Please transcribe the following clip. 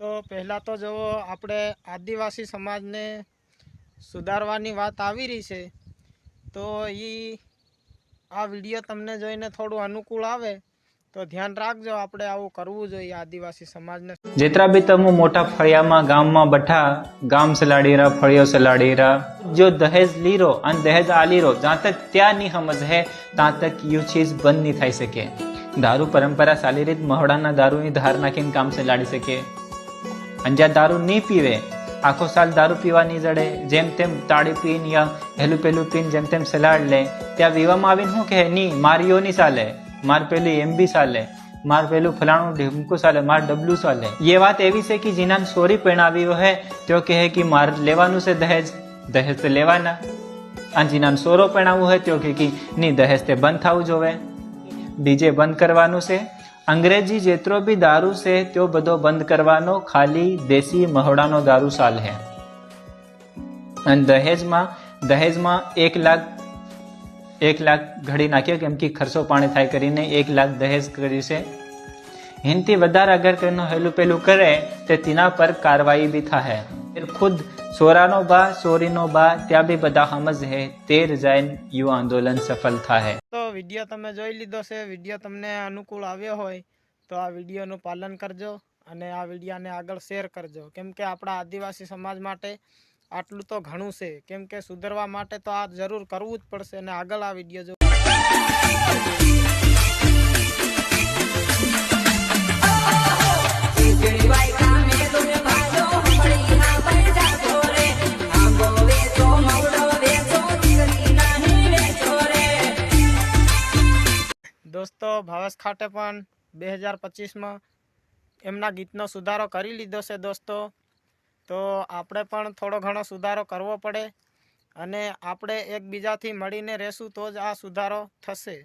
તો પહેલાં તો જો આપણે આદિવાસી સમાજને સુધારવાની વાત આવી રહી છે, તો એ આ વીડિયો તમને જોઈને થોડું અનુકૂળ આવે, તો ધ્યાન રાખજો આપણે આવું કરવું જોઈએ આદિવાસી સમાજને. જેતરા બી તમે મોટા ફળિયામાં ગામમાં બઠા, ગામ સલાડીરા, ફળિયો સલાડીરા, જો દહેજ લીરો અને દહેજ આ લીરો જ્યાં તક ત્યાં નહીં સમજ હે, ત્યાં તક યુ ચીજ બંધ નહીં થઈ શકે. દારૂ પરંપરા સાલી રીત મહડાના દારૂની ધાર નાખીને કામ સલાડી શકે. અને જ્યાં દારૂ નહીં પીવે, આખો સાલ દારૂ પીવા નહીં જડે, જેમ તેમ તાળી પીને યા હેલું પેલું પીને, જેમ તેમ સલાડ લે, ત્યાં વિવામાં આવીને શું કહે? નહીં મારીઓ નહીં ચાલે માર પેલી એમ બી ચાલે માર પેલું ફલાણું ઢીમકું ચાલે માર ડબલું ચાલે એ વાત એવી છે કે જેના સોરી પહેણાવી હે તેઓ કહે કે માર લેવાનું છે દહેજ દહેજ તો લેવાના. અને જેના સોરો પહેણાવવું હોય તેઓ કહે કે, નહીં, દહેજ તે બંધ થવું જોવે ડીજે બંધ કરવાનું છે. અંગ્રેજી જેટલો બી દારૂ છે તેઓ બધો બંધ કરવાનો, ખાલી દેશી મહોડાનો દારૂ સાલ હે. અને દહેજમાં દહેજમાં એક લાખ એક લાખ ઘડી નાખ્યો કેમ કે ખર્ચો પાણી થાય કરીને એક લાખ દહેજ કરી છે. એનાથી વધારે અગર તેનું હેલું પેલું કરે, તે તેના પર કાર્યવાહી બી થાય ખુદ સોરાનો બા, સોરીનો બા, ત્યાં બી બધા સમજ હે, તેર જૈન યુ આંદોલન સફળ થાય વીડિયો તમે જોઈ લીધો છે, વીડિયો તમને અનુકૂળ આવ્યો હોય, તો આ વિડીયોનું પાલન કરજો અને આ વિડીયાને આગળ શેર કરજો. કેમ કે આપણા આદિવાસી સમાજ માટે આટલું તો ઘણું છે. કેમ કે સુધરવા માટે તો આ જરૂર કરવું જ પડશે અને આગળ આ વીડિયો જો દોસ્તો ભાવેશ ખાટે પણ બે હજાર પચીસમાં એમના ગીતનો સુધારો કરી લીધો છે દોસ્તો. તો આપણે પણ થોડો ઘણો સુધારો કરવો પડે અને આપણે એકબીજાથી મળીને રહેશું તો જ આ સુધારો થશે.